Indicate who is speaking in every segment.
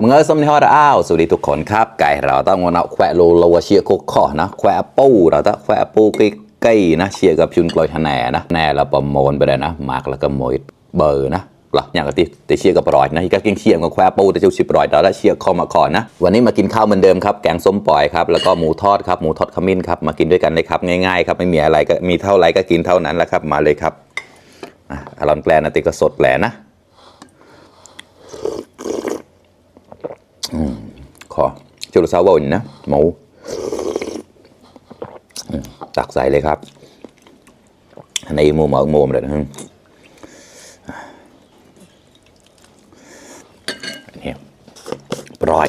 Speaker 1: มึงเอ้ยสมนิฮอดอ้าวสวัสดีทุกคนครับ ไก่เราต้องงนเอาแควะโลโลวเชียโคข้อนะแควะปูเราต้องแควะปูใกล้ๆนะเชียกับชุนกลอยทะแหนนะแหน่เราประโมนไปเลยนะมากแล้วก็โมยเบอร์นะหรออย่างกติแต่เชียกับปลอยนะที่ก็กินเชียกับแควะปูแต่เจ้าชิปลอยเราได้เชียคอมาก่อนนะ วันนี้มากินข้าวเหมือนเดิมครับแกงส้มปล่อยครับแล้วก็หมูทอดครับหมูทอดขมิ้นครับมากินด้วยกันเลยครับง่ายๆครับไม่มีอะไรก็มีเท่าไรก็กินเท่านั้นแหละครับมาเลยครับอะอารอนแกลนติก็สดแหลนะ นะขอจุลสาวนนะหมูตักใส่เลยครับ ในมูหมอกหมูมเลยนะนี่ปร่อย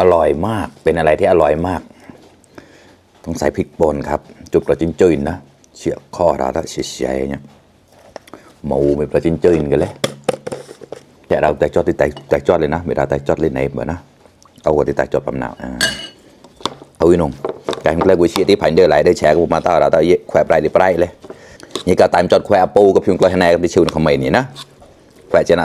Speaker 1: อร่อยมากเป็นอะไรที่อร่อยมาก ต้องใส่พริกป่นครับ จุบกระจินจืนนะเฉียบคอราถ้าเฉียๆเนี่ยหมูเป็นกระจินจืนกันเลย Dạ đâu tay chót đi tay tay chót lên á, mày ra tay chót lên này bữa nó. เอาก็ที่ตักจดลำหนาวอ่าเอาวินงการเล่นกุยชีที่ผ่านเดือดไหลได้แชร์กูมาต่อเราต่อเยแควปลายดิปลายเลยนี่ก็ตามจดแควปูกับพิงกลอยคะแนนกับที่ชิวคอมเมนต์นี่นะแควเจนะ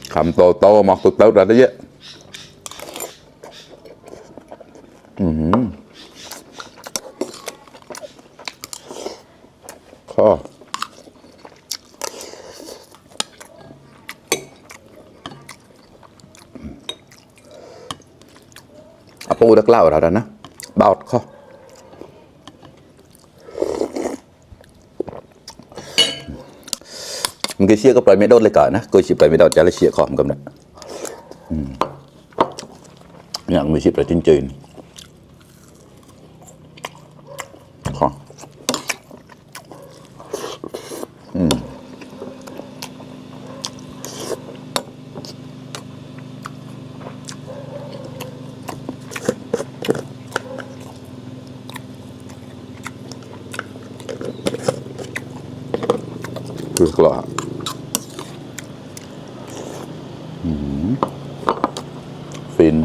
Speaker 1: คำโตโตๆมอกตุ๊ดๆอะไรเยอะอืมข้อเอปูตะกเล่าเราแล้วนะบาดข้อ มันก็เชี่ยก็ปล่อยไม่โดเลยก่อนนะก็ชิปล่อยไม่โดจะเลยเชี่ยขอมกันนะอืมอย่างมีชิปล่อยจริงๆขออืมคือกลออืม ฟิน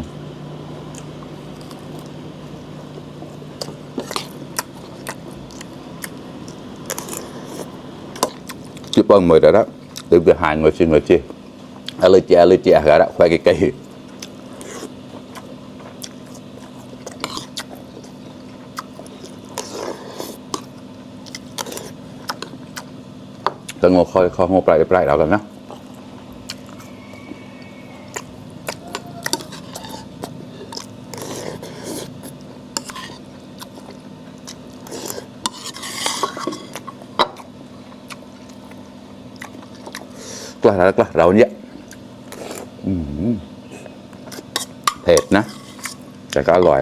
Speaker 1: chứ bằng mười rồi đó từ cái hai người xin người chi à lời chia lời chia cả đó khoe cái cây tao ngồi khơi khơi ngồi lại lại đó gần đó lah lah daun ya เผ็ดนะ แต่ก็อร่อย